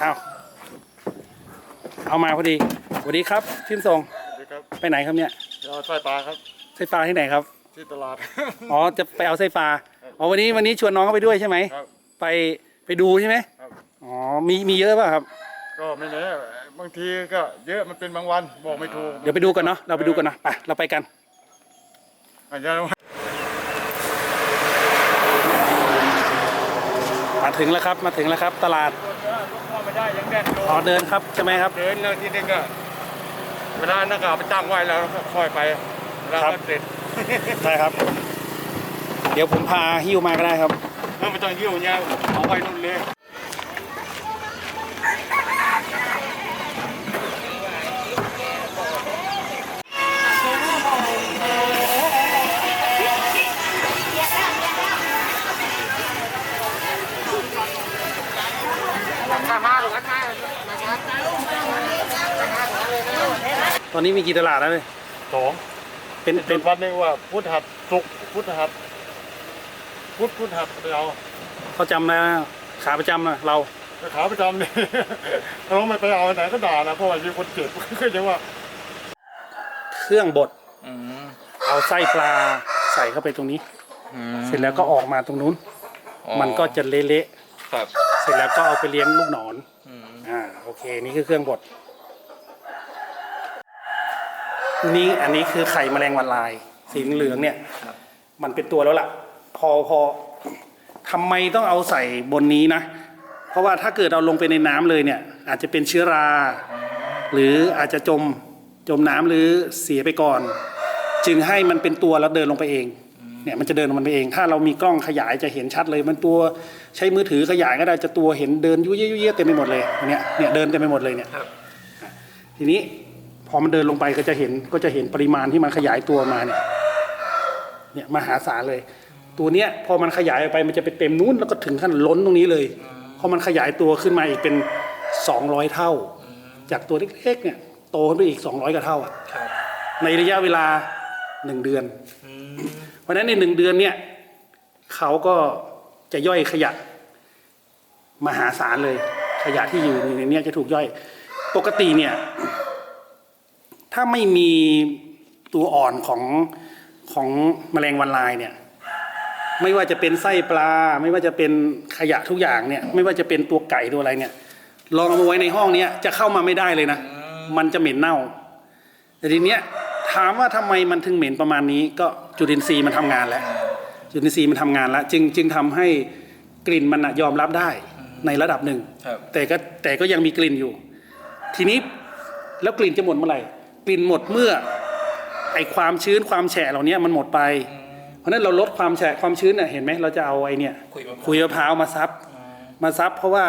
เอาเอามาพอดีสวัสดีครับพิมพ์ส่งสวัสดีครับไปไหนครับเนี่ยยอดไส้ปลาครับไส้ฟ้าที่ไหนครับ ที่ตลาด อ๋อจะไปเอาไส้ฟ้าอ๋อวันนี้วันนี้ชวนน้องเข้าไปด้วยใช่ไหมครับ ไปไปดูใช่ไหมครับ อ๋อมีมีเยอะป่ะครับ ก็ไม่แน่บางทีก็เยอะมันเป็นบางวันบอกไม่ถูกเดี๋ยวไปดูกันเนาะเราไปดูกันเนาะไปเราไปกันอาจจะมาถึงแล้วครับมาถึงแล้วครับ ตลาดเข้า ไม่ได้ยังแน่นอ๋อเดินครับใช่ไหมครับ เดินแล้วทีนึงก็เวลานักข่าวไปตั้งไว้แล้วก็ค่อยไปแล้วครัก็บเสร็จใช่ครับ เดี๋ยวผมพาหิ้วมาก็ได้ครับแล้วไม่ต้องยิ้วเนี่ยเอาไว้นู่นเลย ตอนนี้มีกี่ตลาดแล้วเลยสองเป็นเป็เป็นนวันหนึงว่าพุทธหัสศุกร์พุทธหัสพุธพุทธหัสไปเอาเขาจำแล้วขาประจำนะเราไปขาประจำเนี่ยเราไม่ไปเอาไหนก็ด่านะเพราะว่ามีคนเจ็บก็ยังว่าเครื่องบดอืมเอาไส้ปลาใส่เข้าไปตรงนี้ อืมเสร็จแล้วก็ออกมาตรงนู้น อ๋อมันก็จะเละครับๆ เสร็จแล้วก็เอาไปเลี้ยงลูกหนอนอืมอ่าโอเคนี่คือเครื่องบด นี่อันนี้คือไข่แมลงวันลาย สีเหลืองๆเนี่ยครับมันเป็นตัวแล้วล่ะ พอพอทำไมต้องเอาใส่บนนี้นะ เพราะว่าถ้าเกิดเอาลงไปในน้ำเลยเนี่ย อาจจะเป็นเชื้อรา หรืออาจจะจมจมน้ำหรือเสียไปก่อน จึงให้มันเป็นตัวแล้วเดินลงไปเอง เนี่ยมันจะเดินของมันไปเอง ถ้าเรามีกล้องขยายจะเห็นชัดเลย มันตัวใช้มือถือขยายก็ได้จะตัวเห็นเดินยุ่ยๆยุ่ยๆเต็มไปหมดเลยเนี่ยเนี่ยเดินเต็มไปหมดเลยเนี่ยครับทีนี้พอมันเดินลงไปก็จะเห็นก็จะเห็นปริมาณที่มันขยายตัวมาเนี่ยเนี่ยมหาศาลเลย ตัวเนี้ยพอมันขยายออกไปมันจะไปเต็มนู้นแล้วก็ถึงขั้นล้นตรงนี้เลยพอมันขยายตัวขึ้นมาอีกเป็นสองร้อยเท่า จากตัวเล็กๆเนี่ยโตขึ้นไปอีกสองร้อยกว่าเท่าอะครับในระยะเวลาหนึ่งเดือนอืมเพ ราะฉะนั้นในหนึ่งเดือนเนี่ยเขาก็จะย่อยขยะมหาศาลเลย ขยะที่อยู่ในเนี้จะถูกย่อย ปกติเนี่ยถ้าไม่มีตัวอ่อนของของแมลงวันลายเนี่ยไม่ว่าจะเป็นไส้ปลา ไม่ว่าจะเป็นขยะทุกอย่างเนี่ย ไม่ว่าจะเป็นตัวไก่ตัวอะไรเนี่ย ลองเอามาไว้ในห้องเนี้ยจะเข้ามาไม่ได้เลยนะ มันจะเหม็นเน่า แต่ทีเนี้ยถามว่าทำไมมันถึงเหม็นประมาณนี้ก็ จุลินทรีย์มันทำงานแล้ว จุลินทรีย์มันทำงานแล้ว จึงจึงทำให้กลิ่นมันน่ะยอมรับได้ในระดับหนึ่งครับแต่ก็แต่ก็ยังมีกลิ่นอยู่ ทีนี้แล้วกลิ่นจะหมดเมื่อไหร่ กลิ่นหมดเมื่อไอความชื้นความแฉะเหล่านี้มันหมดไป เพราะฉะนั้นเราลดความแฉะความชื้นเน่ยเห็นไหมเราจะเอาไอเนี่ยคุยมะพร้าวคุยมะพร้าวมาซับมาซับเพราะว่า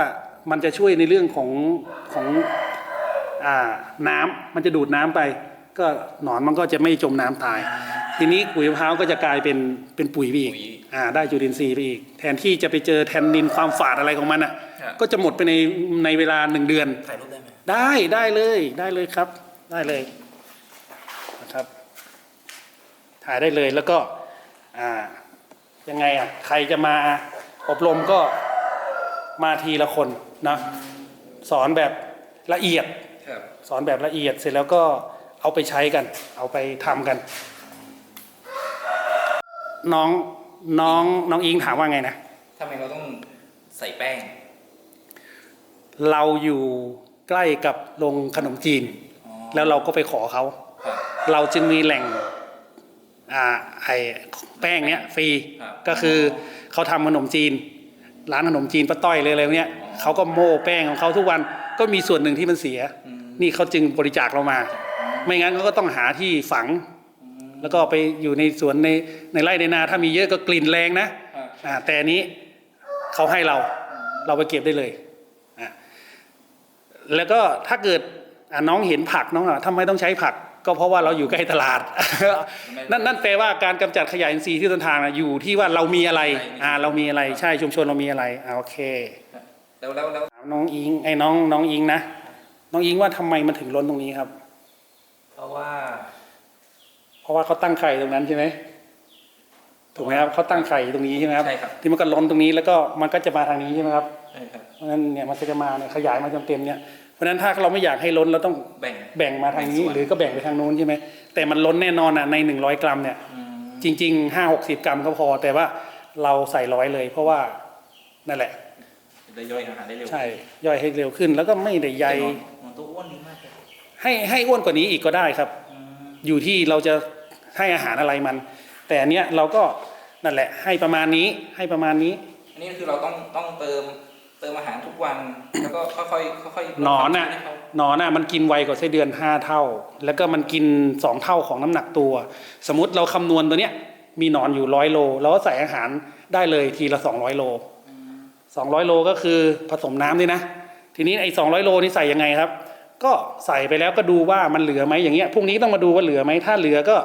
มันจะช่วยในเรื่องของของอ่าน้ำมันจะดูดน้ำไป ก็หนอนมันก็จะไม่จมน้ำตาย ทีนี้ปุ๋ยมะพร้าวก็จะกลายเป็นเป็นปุ๋ยไปอีกปุ๋ยอ่าได้จุลินทรีย์ไปอีก แทนที่จะไปเจอแทนนินความฝาดอะไรของมันอะครับก็จะหมดไปในในเวลาหนึ่งเดือนถ่ายรูปได้ไหมได้ได้เลยได้เลยครับ ได้เลยนะครับ ถ่ายได้เลยแล้วก็อ่ายังไงอะใครจะมาอบรมก็มาทีละคนนะสอนแบบละเอียดครับสอนแบบละเอียดเสร็จแล้วก็เอาไปใช้กัน เอาไปทำกัน น้องน้องน้องอิงถามว่าไงนะทำไมเราต้องใส่แป้ง เราอยู่ใกล้กับโรงขนมจีนอ๋อแล้วเราก็ไปขอเขาครับเราจึงมีแหล่งอ่าไอแป้งเนี้ยฟรีครับก็คือเขาทำขนมจีน ร้านขนมจีนป้าต้อยเลยอะไรเนี้ยเขาก็โม่แป้งของเขาทุกวันก็มีส่วนหนึ่งที่มันเสียอืมนี่เขาจึงบริจาคเรามา ไม่งั้นเขาก็ต้องหาที่ฝัง แล้วก็ไปอยู่ในสวนในในไร่ในนาถ้ามีเยอะก็กลิ่นแรงนะครับอ่าแต่อันนี้เขาให้เราเราไปเก็บได้เลยอะแล้วก็ถ้าเกิดอะน้องเห็นผักน้องอะทำไมต้องใช้ผัก ก็เพราะว่าเราอยู่ใกล้ตลาด นั่นนั่นแปลว่าการกำจัดขยะอินทรีย์ที่ต้นทางนะอยู่ที่ว่าเรามีอะไรอ่าเรามีอะไรใช่ชุมชนเรามีอะไรอ่าโอเคแล้วแล้วแล้วถามน้องอิงไอ้น้องน้องอิงนะน้องอิงว่าทำไมมันถึงล้นตรงนี้ครับ เพราะว่า เพราะว่าเขาตั้งไข่ตรงนั้นใช่ไหมถูกไหมครับเขาตั้งไข่ตรงนี้ใช่ไหมครับใช่ครับที่มันก็ล้นตรงนี้แล้วก็มันก็จะมาทางนี้ใช่ไหมครับใช่ครับเพราะฉะนั้นเนี่ยมันก็จะมาเนี่ยขยายมาเต็มๆเนี่ยเพราะฉะนั้นถ้าเราไม่อยากให้ล้นเราต้องแบ่งแบ่งมาทางนี้แบ่ส่วนหรือก็แบ่งไปทางโน้นใช่ไหมแต่มันล้นแน่นอนอะในหนึ่งร้อยกรัมเนี่ยอืมจริงๆห้าหกสิบกรัมก็พอ แต่ว่าเราใส่ร้อยเลย เพราะว่านั่นแหละจะได้ย่อยอาหารได้เร็วใช่ย่อยให้เร็วขึ้น แล้วก็ไม่ได้ใยแต่นอนนอนตัวอ้วนดีมากเลยให้ให้อ้วนกว่านี้อีกก็ได้ครับอืม อยู่ที่เราจะให้อาหารอะไรมัน แต่อันเนี้ยเราก็นั่นแหละให้ประมาณนี้ให้ประมาณนี้ อันนี้คือเราต้องต้องเติมเติมอาหารทุกวันแล้วก็ค่อยๆค่อยๆหนอนอะให้เขาหนอนอะมันกินไวกว่าไส้เดือนห้าเท่า แล้วก็มันกินสองเท่าของน้ำหนักตัว สมมติเราคำนวณตัวเนี้ยมีหนอนอยู่ร้อยโลเราก็ใส่อาหารได้เลยทีละสองร้อยโลสองร้อยโลก็คือผสมน้ำด้วยนะ ทีนี้ไอ้สองร้อยโลนี่ใส่ยังไงครับ ก็ใส่ไปแล้วก็ดูว่ามันเหลือไหมอย่างเงี้ยพรุ่งนี้ต้องมาดูว่าเหลือไหมถ้าเหลือก็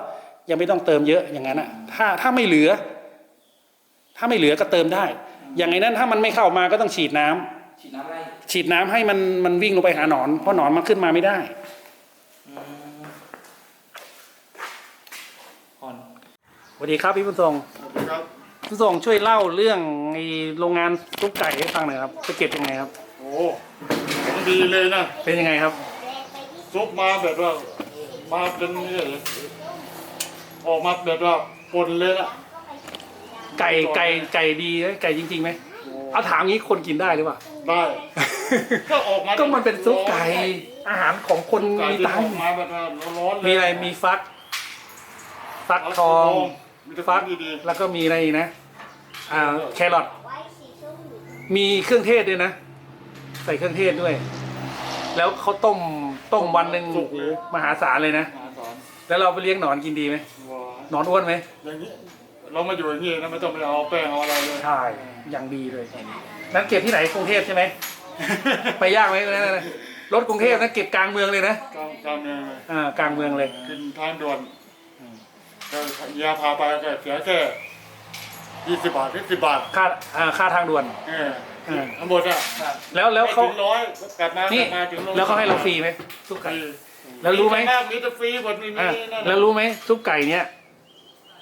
ยังไม่ต้องเติมเยอะอย่างนั้นอะถ้าถ้าไม่เหลือ ถ้าไม่เหลือก็เติมได้ อย่างไงนั้นถ้ามันไม่เข้ามาก็ต้องฉีดน้ำฉีดน้ำไล่ฉีดน้ำให้มันมันวิ่งลงไปหาหนอน เพราะหนอนมันขึ้นมาไม่ได้อืมอ่อนสวัสดีครับพี่บุญทรงสวัสดีครับบุญทรงช่วยเล่าเรื่องไอ้โรงงานซุปไก่ให้ฟังหน่อยครับไปเก็บยังไงครับ โอ้ของ ดีเลยนะเป็นยังไงครับ ซุปมาแบบว่า มาเป็นนี่ออกมาแบบว่าปนเลยนะไก่ไก่ไก่ดีไหมไก่จริงๆไหมเอาถามงี้คนกินได้หรือเปล่า ได้ ก็ออกมาก็มันเป็นซุปไก่อาหารของคนไก่มีที่ตัองอกค์มาแบบว่าร้อนๆเลยมีอะไรมีฟัก ฟักทอง มีแต่ฟัฟักกดีแล้วก็มีอะไรอีกนะ อ่าแครอทมีเครื่องเทศด้วยนะ ใส่เครื่องเทศด้วย แล้วเขาต้มต้มวันหนึ่งโอ้โหมหาศาลเลยนะๆอาสารแล้วเราไปเลี้ยงหนอนกินดีไหมหวานหนอนอ้วนไหมอย่างนี้เรามาอยู่อย่างนี้นะไม่ต้องไปเอาแป้งเอาอะไรเลยใช่อย่างดีเลย นั้นเก็บที่ไหนกรุงเทพใช่ไหม ไปยากไหมนั่นน่ะรถกรุงเทพนะเก็บกลางเมืองเลยนะกลางกลางเมืองเลยอ่ากลางเมืองเลย กินทางด่วนก็ยาพาไปก็เสียแค่ยี่สิบบาทหรือสิบบาทค่าอ่าค่าทางด่วน เออ เออ ทั้งหมดอะแล้วแล้วเขา ไม่ถึงร้อยกลับมานี่กลับมาถึงร้อยแล้วเขาให้เราฟรีไหมซุปฟไก่รีแล้วรู้ไหมแรกมีแต่ฟรีหมดไม่มีอ่านั่นแล้วรู้ไหมซุปไก่เนี้ย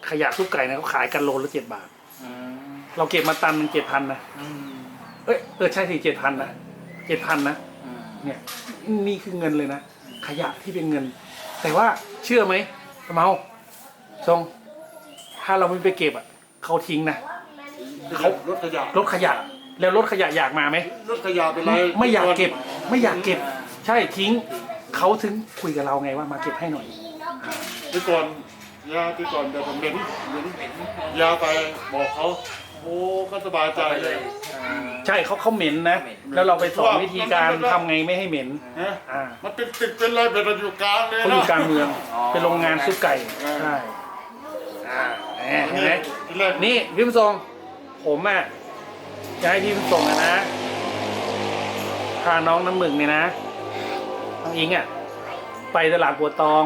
ขยะซุปไก่เนี่ยเขาขายกันโลละเจ็ดบาท อืมเราเก็บมาตันมันเจ็ดพันนะอืมเอ้ยเออใช่สิเจ็ดพันนะเจ็ดพันนะ อืมเนี่ยนี่คือเงินเลยนะ ขยะที่เป็นเงิน แต่ว่าเชื่อไหมเมาทรง ถ้าเราไม่ไปเก็บอะเขาทิ้งนะ เขารถขยะรถขยะ แล้วรถขยะอยากมาไหมรถขยะเป็นไรไม่อยากเก็บ ไม่อยากเก็บ ใช่ทิ้งเขาถึงคุยกับเราไงว่ามาเก็บให้หน่อยที่ก่อนยาที่ก่อนเดี๋ยวผมเหม็นเหม็นยาไปบอกเขาโอ้ก็สบายใจไปเลเลยยอ่าใช่เขาเขาเหม็นนะเหม็นแล้วเราไปสอนวิธีการทำไงไม่ให้เหม็นนะอ่ามันเป็นตึกเป็นอะไรแบบเราอยู่กลางเลยเขาอยู่เนาะกลางเมืองเป็นโรงงานซุปไก่อ่าใช่อ่าแหมเห็นไหมที่แรกนี่พี่ผู้ทรงผมอะ จะให้พี่ผู้ทรงอะนะ พาน้องน้ำหมึกเนี่ยนะ น้องอิงอะ ไปตลาดบัวตอง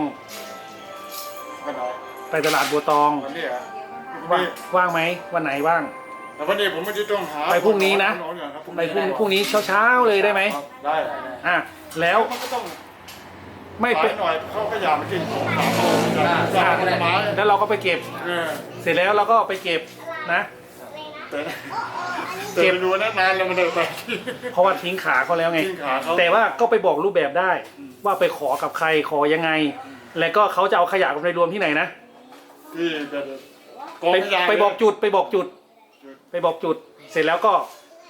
วันไหนไปตลาดบัวตอง วันนี้เหรอะว่างว่างไหมวันไหนว่าง แต่วันนี้ผมไม่ได้ต้องหาไปพรุ่งนี้นะหออย่างครับไปพรุ่งพรุ่งนี้เช้าเช้าๆเลยได้ไหมครับได้อะแล้วมันก็ต้องไม่สาไปยหน่อยเขาขยะมากินของสามโมงอ่าสามผลไม้แล้วเราก็ไปเก็บ เออเสร็จแล้วเราก็ไปเก็บนะ แต่แต่ไปดูนะนานแล้วมันได้ไป เพราะว่าทิ้งขาเขาแล้วไง ทิ้งขาเขา แต่ว่าก็ไปบอกรูปแบบได้ ว่าไปขอกับใครขอยังไง แล้วก็เขาจะเอาขยะไปรวมที่ไหนนะที่แบบกองไปขยะไปบอกจุดไปบอกจุด ไปบอกจุด เสร็จแล้วก็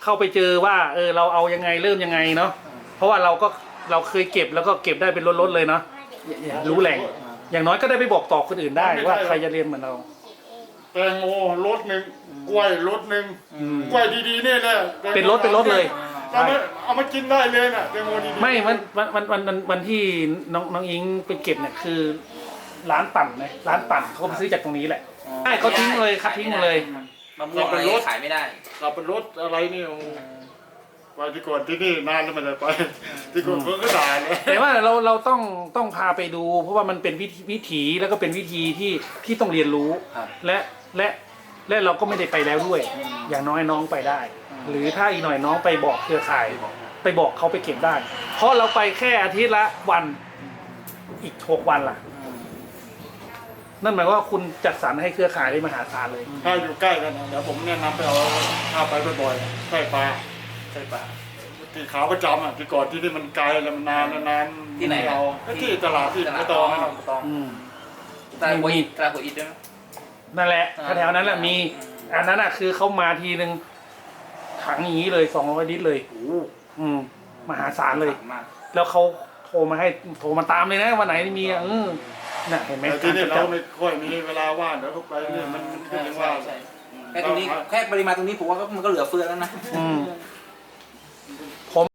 เข้าไปเจอว่า เออเราเอายังไงเริ่มยังไงเนาะเพราะว่าเราก็เราเคยเก็บแล้วก็เก็บได้เป็นล้นๆเลยเนาะรู้แหล่งอย่างน้อยก็ได้ไปบอกต่อคนอื่นได้ว่าใครจะเรียนเหมือนเรา แตงโมรถหนึ่งกล้วยรถหนึ่งอืมกล้วยดีๆเนี่ยแหละแตงโมเป็นรถเป็นรถเลยเอามาเอามากินได้เลยน่ะแตงโมดีๆไม่วันวันวันวันวันวันที่น้องน้องอิงไปเก็บเนี่ยคือร้านปั่นนะร้านปั่นเขาก็ไปซื้อจากตรงนี้แหละใช่เขาทิ้งเลยคัดทิ้งหมดเลย มะม่วงอะไรขายไม่ได้ เราเป็นรถอะไรนี่โอ้ ไปที่ก่อนที่นี่นานแล้วไมันได้ไป ที่ก่อนเพิ่งก็ด่าเลยแต่ว่าเราเราต้องต้องพาไปดู เพราะว่ามันเป็นวิธีวิถีแล้วก็เป็นวิธีที่ที่ต้องเรียนรู้ครับและและและเราก็ไม่ได้ไปแล้วด้วย อย่างน้อยน้องไปได้ หรือถ้าอีกหน่อยน้องไปบอกเครือข่ายไปบอกเขาไปเก็บได้ เพราะเราไปแค่อาทิตย์ละวันอีกหกวันล่ะ นั่นหมายความว่าคุณจัดสรรให้เครือข่ายได้มหาศาลเลย ถ้าอยู่ใกล้กันนะเดี๋ยวผมแนะนำไปเอาข้าวไปบ่อยๆใกล้ปลา ใช่ปะที่ขาวประจำอะที่ก่อนที่นี่มันไกลแล้วมันนานนานๆที่ไหนเราก็ที่ตลาดที่ไม่ตองนั่นน่ะตอง อืมตลาดหัวอิฐตลาดหัวอิฐด้วยไหม นั่นแหละอ่าแถวๆนั้นแหละมีอืมอันนั้นอะคือเขามาทีหนึ่งถังอย่างนี้เลยสองร้อยลิตรเลยอืม มหาศาลเลย มาก แล้วเขาโทรมาให้โทรมาตามเลยนะวันไหนมีอะเออน่ะเห็นไหมแต่ที่นี่กเราจับไม่ค่อยมีเวลาว่างเดี๋ยวก็ไปเนี่ยมันมันขึ้นใช่อย่างใช่ว่าใช่แค่ตรงนี้แค่ปริมาณตรงนี้ผมว่าก็มันก็เหลือเฟือแล้วนะอืม